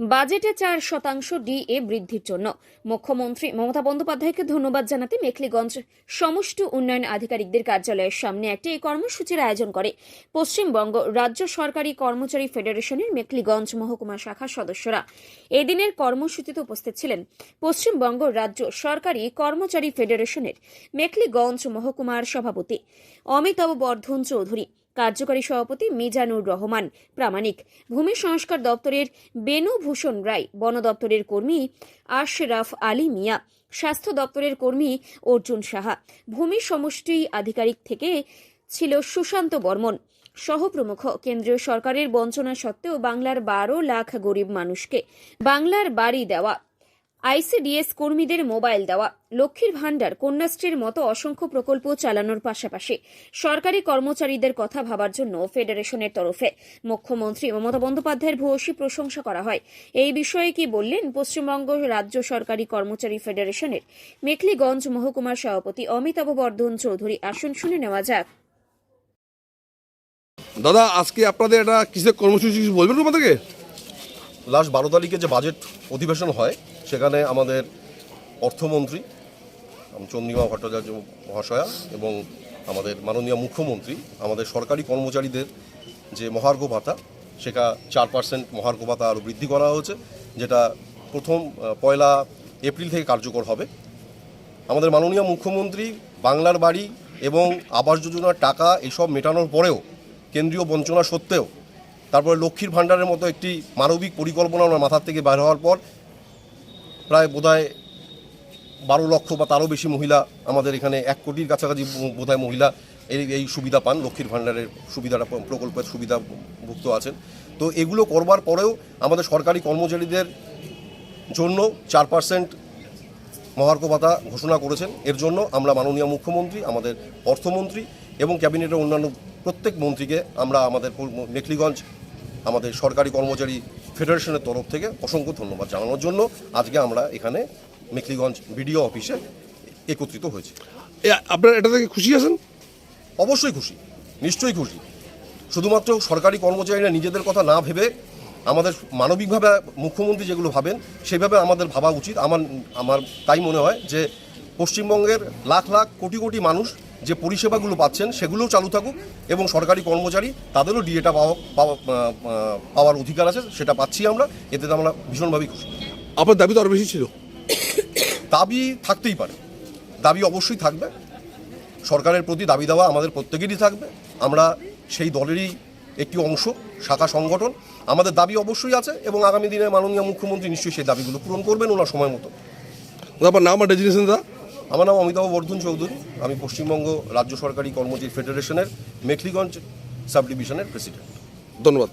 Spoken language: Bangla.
বাজেটে চার শতাংশ ডিএ বৃদ্ধির জন্য। মুখ্যমন্ত্রী মমতা বন্দ্যোপাধ্যায়কে ধন্যবাদ জানাতে মেখলিগঞ্জ সমষ্টি উন্নয়ন আধিকারিকদের কার্যালয়ের সামনে একটি এই কর্মসূচির আয়োজন করে। পশ্চিমবঙ্গ রাজ্য সরকারি কর্মচারী ফেডারেশনের মেখলিগঞ্জ মহকুমা শাখার সদস্যরা এদিনের কর্মসূচিতে উপস্থিত ছিলেন। পশ্চিমবঙ্গ রাজ্য সরকারি কর্মচারী ফেডারেশনের মেখলিগঞ্জ মহকুমার সভাপতি অমিতাভ বর্ধন চৌধুরী। কার্যকারী সভাপতি মিজানুর রহমান। প্রামাণিক। ভূমি সংস্কার দপ্তরের বেনুভূষণ রায়, বন দপ্তরের কর্মী আশরাফ আলী মিয়া, স্বাস্থ্য দপ্তরের কর্মী অর্জুন সাহা। ভূমি সমষ্টি আধিকারিক থেকে ছিল সুশান্ত বর্মন। সহপ্রমুখ। কেন্দ্রীয় সরকারের বঞ্চনা সত্ত্বেও বাংলার বারো লাখ গরিব মানুষকে বাংলার বাড়ি দেওয়া আইসিডিএস কর্মীদের মোবাইল দেওয়া লক্ষ্মীর ভাণ্ডার কন্যাশ্রীর মতো অসংখ্য প্রকল্প চালানোর পাশাপাশি সরকারি কর্মচারীদের কথা ভাবার জন্য ফেডারেশনের তরফে মুখ্যমন্ত্রী মমতা বন্দ্যোপাধ্যায়ের ভূয়সী প্রশংসা করা হয়। এই বিষয়ে কি বললেন পশ্চিমবঙ্গ রাজ্য সরকারি কর্মচারী ফেডারেশনের মেখলিগঞ্জ মহকুমার সভাপতি অমিতাভ বর্ধন চৌধুরী। আসন শুনে নেওয়া যাক। দাদা আজকে আপনাদের একটা কিসের কর্মসূচি কিছু বলবেন তোমাদেরকে? লাস্ট বারো তারিখে যে বাজেট অধিবেশন হয় সেখানে আমাদের অর্থমন্ত্রী চন্দ্রিমা ভট্টাচার্য মহাশয়া এবং আমাদের মাননীয় মুখ্যমন্ত্রী, আমাদের সরকারি কর্মচারীদের যে মহার্ঘ ভাতা, সেটা চার পার্সেন্ট মহার্ঘ ভাতা আরও বৃদ্ধি করা হয়েছে, যেটা প্রথম পয়লা এপ্রিল থেকে কার্যকর হবে। আমাদের মাননীয় মুখ্যমন্ত্রী বাংলার বাড়ি এবং আবাস যোজনার টাকা এসব মেটানোর পরেও, কেন্দ্রীয় বঞ্চনা সত্ত্বেও, তারপরে লক্ষ্মীর ভাণ্ডারের মতো একটি মানবিক পরিকল্পনা ওনার মাথার থেকে বের হওয়ার পর প্রায় বোধহয় বারো লক্ষ বা তারও বেশি মহিলা আমাদের এখানে এক কোটির কাছাকাছি বোধহয় মহিলা এই এই সুবিধা পান, লক্ষ্মীর ভাণ্ডারের সুবিধাটা প্রকল্পের সুবিধাভুক্ত আছেন। তো এগুলো করবার পরেও আমাদের সরকারি কর্মচারীদের জন্য চার পার্সেন্ট মহার্ঘ ভাতা ঘোষণা করেছেন। এর জন্য আমরা মাননীয় মুখ্যমন্ত্রী, আমাদের অর্থমন্ত্রী এবং ক্যাবিনেটের অন্যান্য প্রত্যেক মন্ত্রীকে আমরা আমাদের মেখলিগঞ্জ আমাদের সরকারি কর্মচারী ফেডারেশনের তরফ থেকে অসংখ্য ধন্যবাদ জানানোর জন্য আজকে আমরা এখানে মেখলিগঞ্জ বিডিও অফিসে একত্রিত হয়েছি। আপনারা এটা থেকে খুশি আছেন? অবশ্যই খুশি নিশ্চয়ই খুশি। শুধুমাত্র সরকারি কর্মচারীরা নিজেদের কথা না ভেবে আমাদের মানবিকভাবে মুখ্যমন্ত্রী যেগুলো ভাবেন সেভাবে আমাদের ভাবা উচিত। আমার আমার তাই মনে হয় যে পশ্চিমবঙ্গের লাখ লাখ কোটি কোটি মানুষ যে পরিষেবাগুলো পাচ্ছেন সেগুলোও চালু থাকুক এবং সরকারি কর্মচারী তাদেরও ডিএটা পাওয়া পাওয়ার অধিকার আছে সেটা পাচ্ছি আমরা। এতে তো আমরা ভীষণভাবেই খুশি। আপনার দাবি তো আরও বেশি ছিল। দাবি থাকতেই পারে। দাবি অবশ্যই থাকবে। সরকারের প্রতি দাবি দেওয়া আমাদের প্রত্যেকেরই থাকবে। আমরা সেই দলেরই একটি অংশ শাখা সংগঠন। আমাদের দাবি অবশ্যই আছে এবং আগামী দিনে মাননীয় মুখ্যমন্ত্রী নিশ্চয়ই সেই দাবিগুলো পূরণ করবেন ওনার সময় মতো। আপনার নাম আর ডেজিনেশন দাদা? আমার নাম অমিতাভ বর্ধন চৌধুরী। আমি পশ্চিমবঙ্গ রাজ্য সরকারি কর্মচারী ফেডারেশনের মেখলিগঞ্জ সাব ডিভিশনের প্রেসিডেন্ট। ধন্যবাদ।